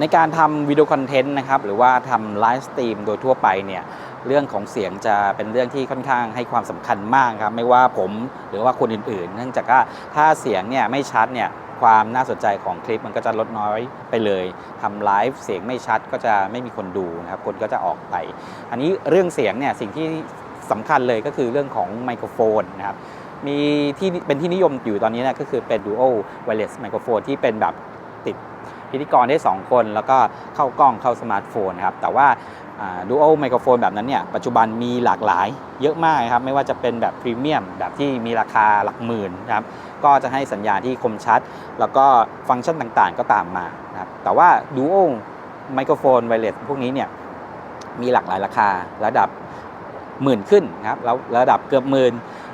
ในการทำวิดีโอคอนเทนต์นะครับหรือว่าทำไลฟ์สตรีมโดยทั่วไปเนี่ยเรื่องของเสียงจะเป็นเรื่องที่ค่อนข้างให้ความสำคัญมากครับไม่ว่าผมหรือว่าคนอื่นๆ เนื่องจากว่าถ้าเสียงเนี่ยไม่ชัดเนี่ยความน่าสนใจของคลิปมันก็จะลดน้อยไปเลยทำไลฟ์เสียงไม่ชัดก็จะไม่มีคนดูนะครับคนก็จะออกไป อันนี้เรื่องเสียงเนี่ยสิ่งที่สำคัญเลยก็คือเรื่องของไมโครโฟนนะครับมีที่เป็นที่นิยมอยู่ตอนนี้นะก็คือเป็น Dual Wireless Microphone ที่เป็นแบบติด พิธีกรได้ 2 คน แล้วก็เข้ากล้องเข้าสมาร์ทโฟนครับแต่ว่าดูโอไมโครโฟนแบบนั้นเนี่ยปัจจุบันมีหลากหลายเยอะมากครับไม่ว่าจะเป็นแบบพรีเมียมแบบที่มีราคาหลักหมื่นครับก็จะให้สัญญาณที่คมชัด แล้วก็ฟังก์ชันต่างๆก็ตามมาครับแต่ว่าดูโอไมโครโฟนไวเลสพวกนี้เนี่ยมีหลากหลายราคาระดับหมื่นขึ้นครับแล้วระดับเกือบหมื่น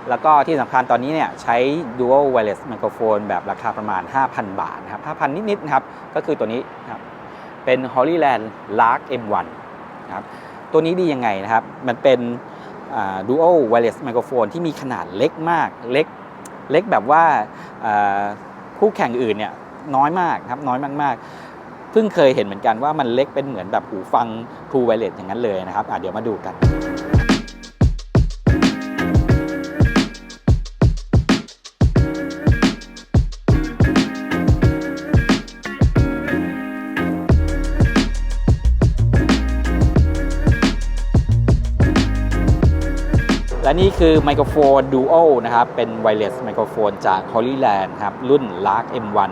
แล้วก็ที่สำคัญตอนนี้เนี่ยใช้ Dual Wireless Microphone แบบราคาประมาณ 5,000 บาทนะครับ 5,000 นิดๆนะครับ ก็คือตัวนี้นะครับเป็น Holyland Lark M1 นะครับตัวนี้ดียังไงนะครับ มันเป็น Dual Wireless Microphone ที่มีขนาดเล็กมาก เล็กเล็กแบบว่าคู่แข่งอื่นเนี่ยน้อยมากครับน้อยมากๆเพิ่งเคยเห็นเหมือนกันว่ามันเล็กเป็นเหมือนแบบหูฟัง True Wireless อย่างนั้นเลยนะครับเดี๋ยวมาดูกัน และนี่คือไมโครโฟน Duo นะครับ เป็นไวเลสไมโครโฟนจาก Holyland ครับ รุ่น Lark M1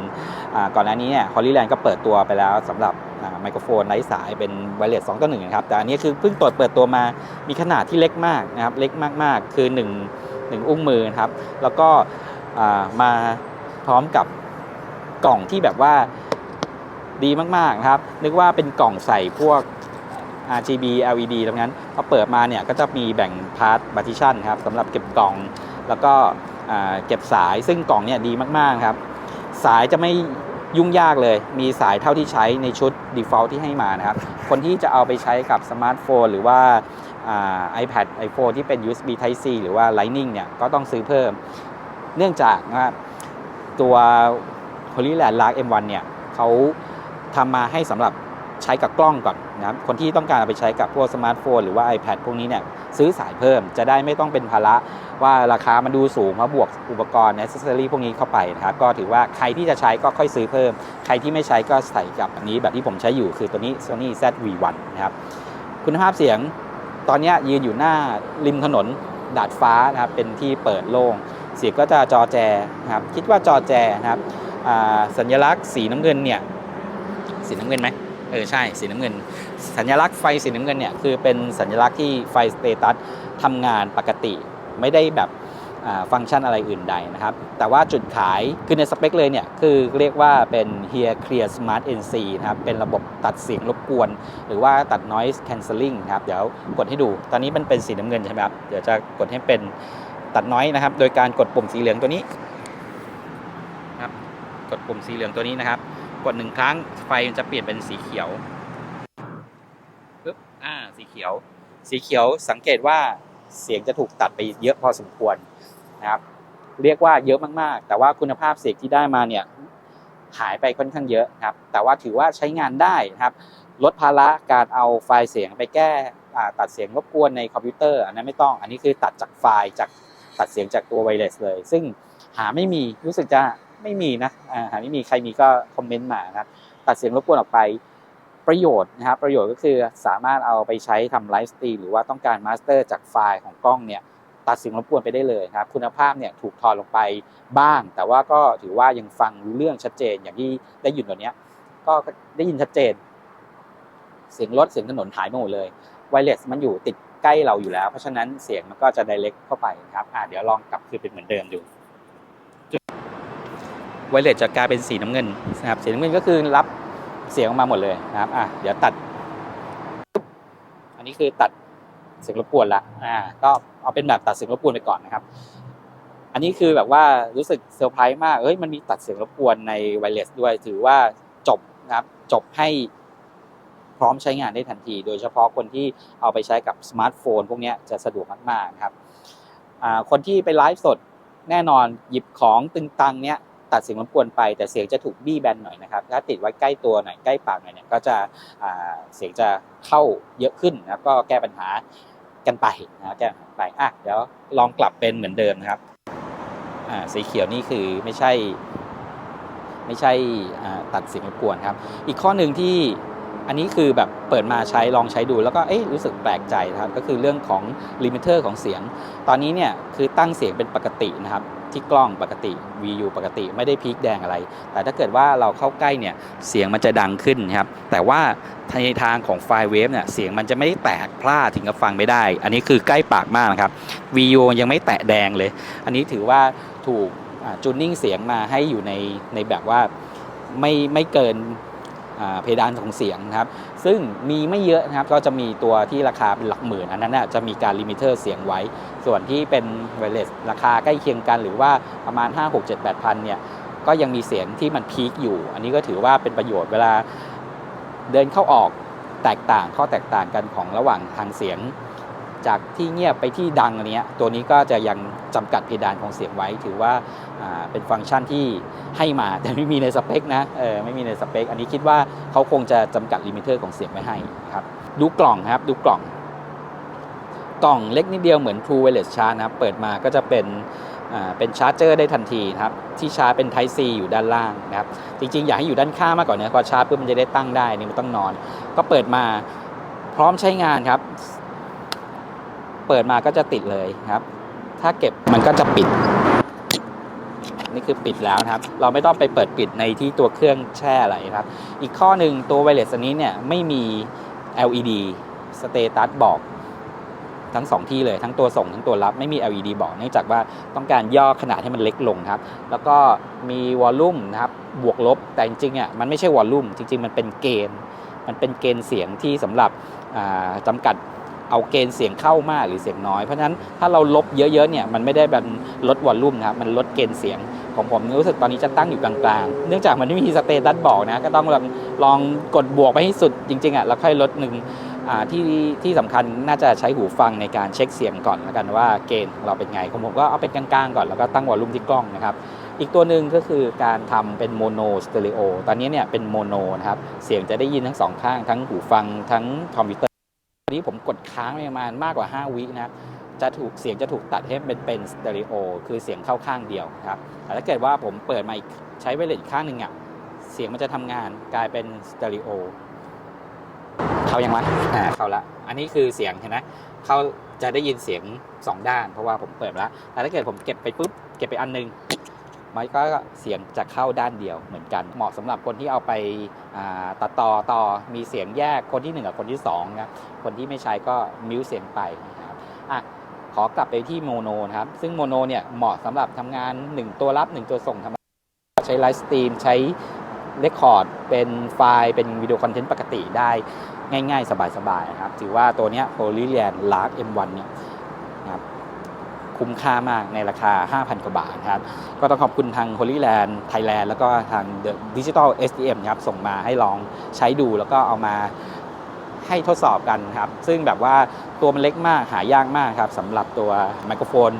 อ่าก่อนหน้านี้เนี่ย Holyland ก็เปิดตัวไปแล้วสำหรับไมโครโฟนไร้สายเป็นไวเลส2ต่อ1นะครับ แต่อันนี้คือเพิ่งเปิดเปิดตัวมา มีขนาดที่เล็กมากนะครับ เล็กมากๆ คือ 1 1 อุ้งมือนะครับ แล้วก็มาพร้อมกับกล่องที่แบบว่าดีมากๆนะครับ นึกว่าเป็นกล่องใส่พวก RGB LED ตรงนั้นพอเปิดมาเนี่ยก็จะมีแบ่งพาร์ทบัติชันครับสำหรับเก็บกล่อง แล้วก็เก็บสายซึ่งกล่องเนี่ยดีมากๆครับ สายจะไม่ยุ่งยากเลย มีสายเท่าที่ใช้ในชุด default ที่ให้มานะครับ คนที่จะเอาไปใช้กับสมาร์ทโฟนหรือว่าอ่า iPad iPhone ที่เป็น USB Type C หรือว่า Lightning เนี่ยก็ต้องซื้อเพิ่ม เนื่องจากว่าตัว Holyland Lark M1 เนี่ยเขาทำมาให้สำหรับ ใช้กับกล้องก่อนนะครับคนที่ต้องการเอาไปใช้กับพวกสมาร์ทโฟนหรือว่า iPad พวกนี้เนี่ยซื้อสายเพิ่มจะได้ไม่ต้องเป็นภาระว่าราคามันดูสูงเพราะบวกอุปกรณ์ a c c e s s o r y พวกนี้เข้าไปนะครับก็ถือว่าใครที่จะใช้ก็ค่อยซื้อเพิ่ม ใครที่ไม่ใช้ก็ใส่กับอันนี้แบบที่ผมใช้อยู่คือตัวนี้ Sony ZV-1 นะครับคุณภาพเสียงตอนนี้ยืนอยู่หน้าริมถนนดาดฟ้านะครับเป็นที่เปิดโล่งเสียงก็จะจอแจนะครับคิดว่าจอแจนะครับสัญลักษณ์สีน้ำเงินเนี่ยสีน้ำเงินไหม เออใช่สีน้ำเงิน สัญลักษณ์ไฟสีน้ำเงินเนี่ยคือเป็นสัญลักษณ์ที่ไฟสเตตัสทำงานปกติไม่ได้แบบฟังก์ชันอะไรอื่นใดนะครับ แต่ว่าจุดขายคือในสเปคเลยเนี่ย คือเรียกว่าเป็น Hear Clear Smart NC นะครับ เป็นระบบตัดเสียงรบกวน หรือว่าตัด noise cancelling นะครับ เดี๋ยวกดให้ดู ตอนนี้มันเป็นสีน้ำเงินใช่ไหมครับ เดี๋ยวจะกดให้เป็นตัด noise นะครับ โดยการกดปุ่มสีเหลืองตัวนี้ครับ กดปุ่มสีเหลืองตัวนี้นะครับ กดหนึ่งครั้งไฟมันจะเปลี่ยนเป็นสีเขียวปึ๊บอ่าสีเขียว สีเขียวสังเกตว่าเสียงจะถูกตัดไปเยอะพอสมควรนะครับเรียกว่าเยอะมากๆ แต่ว่าคุณภาพเสียงที่ได้มาเนี่ยหายไปค่อนข้างเยอะครับ แต่ว่าถือว่าใช้งานได้นะครับ ลดภาระการเอาไฟล์เสียงไปแก้อ่ตัดเสียงรบกวนในคอมพิวเตอร์ อันนั้นไม่ต้อง อันนี้คือตัดจากไฟล์จากตัดเสียงจากตัวไวเลสเลย ซึ่งหาไม่มีรู้สึกจะ ไม่มีนะอ่าหาไม่มีใครมีก็คอมเมนต์มานะครับตัดเสียงรบกวนออกไปประโยชน์นะครับประโยชน์ก็คือสามารถเอาไปใช้ทำไลฟ์สตรีมหรือว่าต้องการมาสเตอร์จากไฟล์ของกล้องเนี่ยตัดเสียงรบกวนไปได้เลยนะครับ คุณภาพเนี่ยถูกทอนลงไปบ้าง แต่ว่าก็ถือว่ายังฟังรู้เรื่องชัดเจนอย่างที่ได้ยินตัวเนี้ยก็ได้ยินชัดเจน เสียงรถเสียงถนนหายไปหมดเลยไวเลสมันอยู่ติดใกล้เราอยู่แล้ว เพราะฉะนั้นเสียงมันก็จะ direct เข้าไปนะครับอ่าเดี๋ยวลองกลับคือเป็นเหมือนเดิมดู ไวเลสจะกลายเป็นสีน้ำเงินนะครับสีน้ำเงินก็คือรับเสียงออกมาหมดเลยนะครับอะเดี๋ยวตัด อันนี้คือตัดเสียงรบกวนละอ่าก็เอาเป็นแบบตัดเสียงรบกวนไปก่อนนะครับ อันนี้คือแบบว่ารู้สึกเซอร์ไพรส์มากเฮ้ยมันมีตัดเสียงรบกวนในไวเลสด้วย ถือว่าจบนะครับจบให้พร้อมใช้งานได้ทันที โดยเฉพาะคนที่เอาไปใช้กับสมาร์ทโฟน พวกนี้จะสะดวกมากๆนะครับอ่าคนที่ไปไลฟ์สดแน่นอนหยิบของตึงตังเนี้ย ตัดเสียงรบกวนไป แต่เสียงจะถูกบี้แบนหน่อยนะครับถ้าติดไว้ใกล้ตัวหน่อยใกล้ปากหน่อยเนี่ยก็จะเสียงจะเข้าเยอะขึ้นแล้วก็แก้ปัญหากันไปนะแก้ปัญหาไปอะเดี๋ยวลองกลับเป็นเหมือนเดิมนะครับอ่าสีเขียวนี่คือไม่ใช่ ไม่ใช่ตัดเสียงรบกวนครับ อีกข้อหนึ่งที่ อันนี้คือแบบเปิดมาใช้ลองใช้ดูแล้วก็เอ๊ะรู้สึกแปลกใจนะครับก็คือเรื่องของลิมิเตอร์ของเสียง ตอนนี้เนี่ยคือตั้งเสียงเป็นปกตินะครับที่กล้องปกติ VU ปกติไม่ได้พีคแดงอะไร แต่ถ้าเกิดว่าเราเข้าใกล้เนี่ยเสียงมันจะดังขึ้นครับ แต่ว่าในทางของไฟล์เวฟเนี่ยเสียงมันจะไม่ได้แตกพร่าถึงกับฟังไม่ได้ อันนี้คือใกล้ปากมากนะครับ VU ยังไม่แตะแดงเลย อันนี้ถือว่าถูกจูนนิ่งเสียงมาให้อยู่ในในแบบว่าไม่ไม่เกิน เพดานของเสียงนะครับซึ่งมีไม่เยอะนะครับก็จะมีตัวที่ราคาเป็นหลักหมื่น อันนั้นน่ะจะมีการลิมิเตอร์เสียงไว้ ส่วนที่เป็นไวเลสราคาใกล้เคียงกัน หรือว่าประมาณ 5 6 7 8พันเนี่ยก็ยังมีเสียงที่มันพีคอยู่ อันนี้ก็ถือว่าเป็นประโยชน์เวลาเดินเข้าออกแตกต่างข้อแตกต่างกันของระหว่างทางเสียง จากที่เงียบไปที่ดังอันเนี้ยตัวนี้ก็จะยังจำกัดเพดานของเสียงไว้ ถือว่าเป็นฟังก์ชันที่ให้มาแต่ไม่มีในสเปคนะเออไม่มีในสเปค อันนี้คิดว่าเขาคงจะจำกัดลิมิเตอร์ของเสียงไว้ให้ครับดูกล่องครับดูกล่อง กล่องเล็กนิดเดียวเหมือน True Wireless Charge นะครับเปิดมาก็จะเป็นเป็นชาร์จเจอร์ได้ทันทีนะครับที่ชาร์จเป็น Type C อยู่ด้านล่างนะครับจริงๆ อยากให้อยู่ด้านข้างมากกว่านี้พอชาร์จปุ๊บมันจะได้ตั้งได้นี่มันต้องนอน ก็เปิดมาพร้อมใช้งานครับ เปิดมาก็จะติดเลยครับ ถ้าเก็บมันก็จะปิด นี่คือปิดแล้วนะครับ เราไม่ต้องไปเปิดปิดในที่ตัวเครื่องแช่อะไรครับ อีกข้อหนึ่งตัวไวเลสอันนี้เนี่ยไม่มี LED สเตตัสบอกทั้งสองที่เลยทั้งตัวส่งทั้งตัวรับไม่มี LED บอกเนื่องจากว่าต้องการย่อขนาดให้มันเล็กลงครับ แล้วก็มีวอลลุ่มนะครับบวกลบแต่จริงๆอะมันไม่ใช่วอลลุ่มจริง ๆ มันเป็นเกณฑ์ มันเป็นเกณฑ์เสียงที่สำหรับอ่าจำกัด เอาเกณฑ์เสียงเข้ามากหรือเสียงน้อย เพราะฉะนั้นถ้าเราลบเยอะๆเนี่ยมันไม่ได้เป็นลดวอลลุ่มนะครับมันลดเกณฑ์เสียงของผมรู้สึกตอนนี้จะตั้งอยู่กลางๆ เนื่องจากมันไม่มีสเตตัสบอกนะ ก็ต้องลองลองกดบวกไปให้สุดจริงๆอะแล้วค่อยลดหนึ่งที่ที่สำคัญน่าจะใช้หูฟังในการเช็คเสียงก่อนแล้วกันว่าเกณฑ์ของเราเป็นไงของผมก็เอาเป็นกลางๆก่อนแล้วก็ตั้งวอลลุ่มที่กล้องนะครับ อีกตัวหนึ่งก็คือการทำเป็นโมโนสเตอริโอตอนนี้เนี่ยเป็นโมโนนะครับ เสียงจะได้ยินทั้งสองข้างทั้งหูฟังทั้งคอมพิวเตอร์ ตอนนี้ผมกดค้างไปประมาณมากกว่า 5 วินะครับจะถูกเสียงจะถูกตัดให้เป็นเป็นสเตอริโอคือเสียงเข้าข้างเดียวครับแต่ถ้าเกิดว่าผมเปิดมาอีกใช้ไวเลสอีกข้างหนึ่งอะเสียงมันจะทำงานกลายเป็นสเตอริโอเข้ายังวะอ่าเข้าละ อันนี้คือเสียงเห็นไหมเข้าจะได้ยินเสียง 2 ด้าน เพราะว่าผมเปิดแล้วแต่ถ้าเกิดผมเก็บไปปุ๊บเก็บไปอันหนึง มันก็เสียงจะเข้าด้านเดียวเหมือนกัน เหมาะสำหรับคนที่เอาไปาตัดต่อต่อมีเสียงแยกคนที่ 1 กับคนที่2นะคนที่ไม่ใช้ก็มิวเสียงไปนะครับอะขอกลับไปที่โมโนนะครับ ซึ่งโมโนเนี่ยเหมาะสำหรับทำงาน 1 ตัวรับ 1 ตัวส่งทำใช้ไลฟ์สตรีมใช้เรคคอร์ดเป็นไฟล์ เป็นวิดีโอคอนเทนต์ปกติได้ง่ายๆ สบายๆนะครับ ถือว่าตัวเนี้ย Holy Land Lark M1 เนี่ยนะครับ คุ้มค่ามากในราคา 5,000 กว่าบาทครับ ก็ต้องขอบคุณทาง Holy Land Thailand แล้วก็ทาง The Digital SDM นะครับส่งมาให้ลองใช้ดูแล้วก็เอามาให้ทดสอบกันครับ ซึ่งแบบว่าตัวมันเล็กมากหายากมากครับสำหรับตัวไมโครโฟน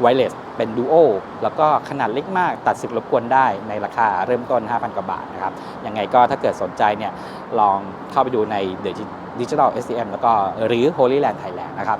ไวเลสเป็นดูโอแล้วก็ขนาดเล็กมากตัดสิบรบกวนได้ในราคาเริ่มต้น 5,000 กว่าบาทนะครับ ยังไงก็ถ้าเกิดสนใจเนี่ยลองเข้าไปดูใน The Digital SCM แล้วก็หรือ Holy Land Thailand นะครับ